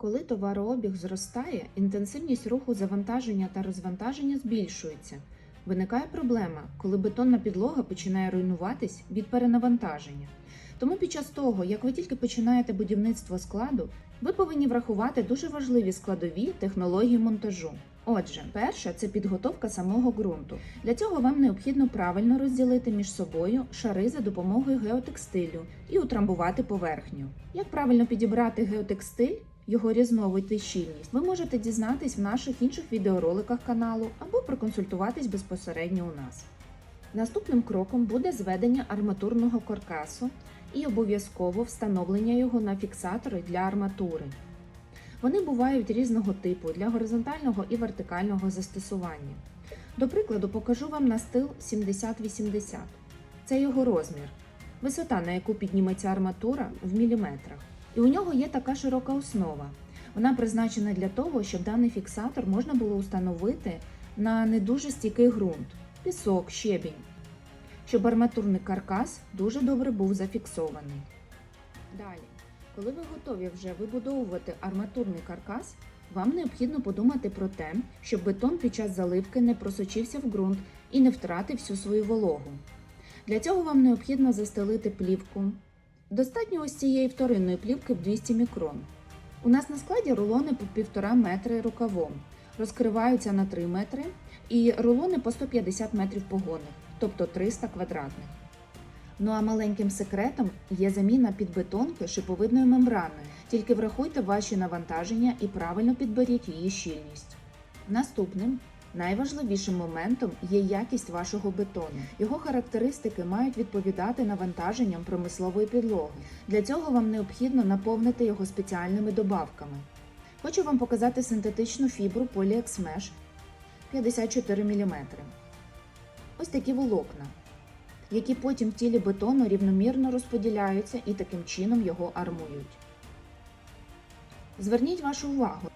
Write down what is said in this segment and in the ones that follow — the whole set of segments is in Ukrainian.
Коли товарообіг зростає, інтенсивність руху завантаження та розвантаження збільшується. Виникає проблема, коли бетонна підлога починає руйнуватись від перенавантаження. Тому під час того, як ви тільки починаєте будівництво складу, ви повинні врахувати дуже важливі складові технології монтажу. Отже, перша це підготовка самого ґрунту. Для цього вам необхідно правильно розділити між собою шари за допомогою геотекстилю і утрамбувати поверхню. Як правильно підібрати геотекстиль, його різновид щільність, ви можете дізнатись в наших інших відеороликах каналу або проконсультуватись безпосередньо у нас. Наступним кроком буде зведення арматурного каркасу і обов'язково встановлення його на фіксатори для арматури. Вони бувають різного типу для горизонтального і вертикального застосування. До прикладу, покажу вам настил 70-80. Це його розмір, висота, на яку підніметься арматура в міліметрах. І у нього є така широка основа. Вона призначена для того, щоб даний фіксатор можна було установити на не дуже стійкий ґрунт, пісок, щебінь, щоб арматурний каркас дуже добре був зафіксований. Далі, коли ви готові вже вибудовувати арматурний каркас, вам необхідно подумати про те, щоб бетон під час заливки не просочився в ґрунт і не втратив всю свою вологу. Для цього вам необхідно застелити плівку. Достатньо ось цієї вторинної плівки в 200 мікрон. У нас на складі рулони по 1,5 метри рукавом, розкриваються на 3 метри і рулони по 150 метрів погонних, тобто 300 квадратних. Ну а маленьким секретом є заміна підбетонки шиповидною мембраною. Тільки врахуйте ваші навантаження і правильно підберіть її щільність. Наступним найважливішим моментом є якість вашого бетону. Його характеристики мають відповідати навантаженням промислової підлоги. Для цього вам необхідно наповнити його спеціальними добавками. Хочу вам показати синтетичну фібру PolyXmesh 54 мм. Ось такі волокна які потім в тілі бетону рівномірно розподіляються і таким чином його армують. Зверніть вашу увагу.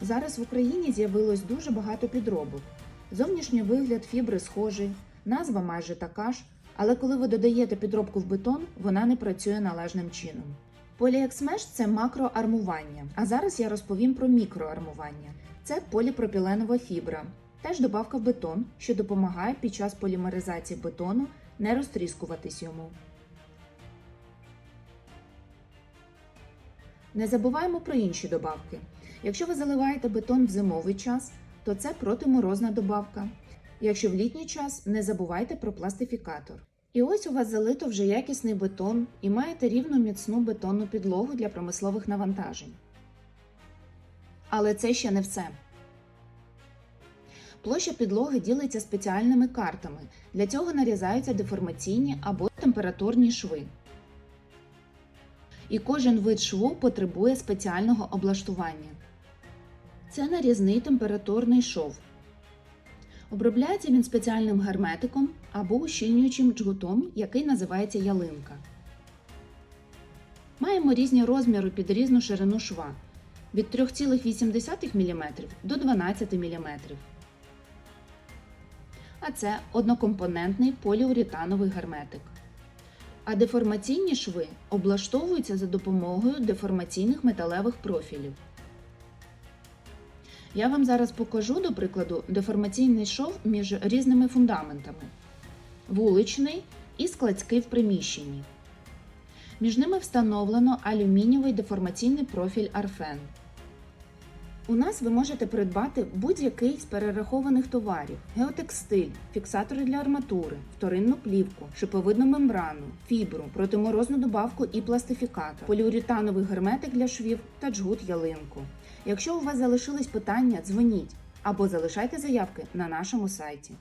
Зараз в Україні з'явилось дуже багато підробок. Зовнішній вигляд фібри схожий, назва майже така ж, але коли ви додаєте підробку в бетон, вона не працює належним чином. Поліексмеш це макроармування, а зараз я розповім про мікроармування. Це поліпропіленова фібра, Теж добавка в бетон, що допомагає під час полімеризації бетону не розтріскуватись йому. Не забуваємо про інші добавки. Якщо ви заливаєте бетон в зимовий час, то це протиморозна добавка. Якщо в літній час, не забувайте про пластифікатор. І ось у вас залито вже якісний бетон і маєте рівну міцну бетонну підлогу для промислових навантажень. Але це ще не все. Площа підлоги ділиться спеціальними картами. Для цього нарізаються деформаційні або температурні шви. І кожен вид шву потребує спеціального облаштування. Це нарізний температурний шов. Обробляється він спеціальним герметиком або ущільнюючим джгутом, який називається ялинка. Маємо різні розміри під різну ширину шва від 3,8 мм до 12 мм а це однокомпонентний поліуретановий герметик. А деформаційні шви облаштовуються за допомогою деформаційних металевих профілів. Я вам зараз покажу, до прикладу, деформаційний шов між різними фундаментами, вуличний і складський в приміщенні. Між ними встановлено алюмінієвий деформаційний профіль Арфен. У нас ви можете придбати будь-який з перерахованих товарів: геотекстиль, фіксатори для арматури, вторинну плівку, шиповидну мембрану, фібру, протиморозну добавку і пластифікатор, поліуретановий герметик для швів та джгут ялинку. Якщо у вас залишились питання, дзвоніть або залишайте заявки на нашому сайті.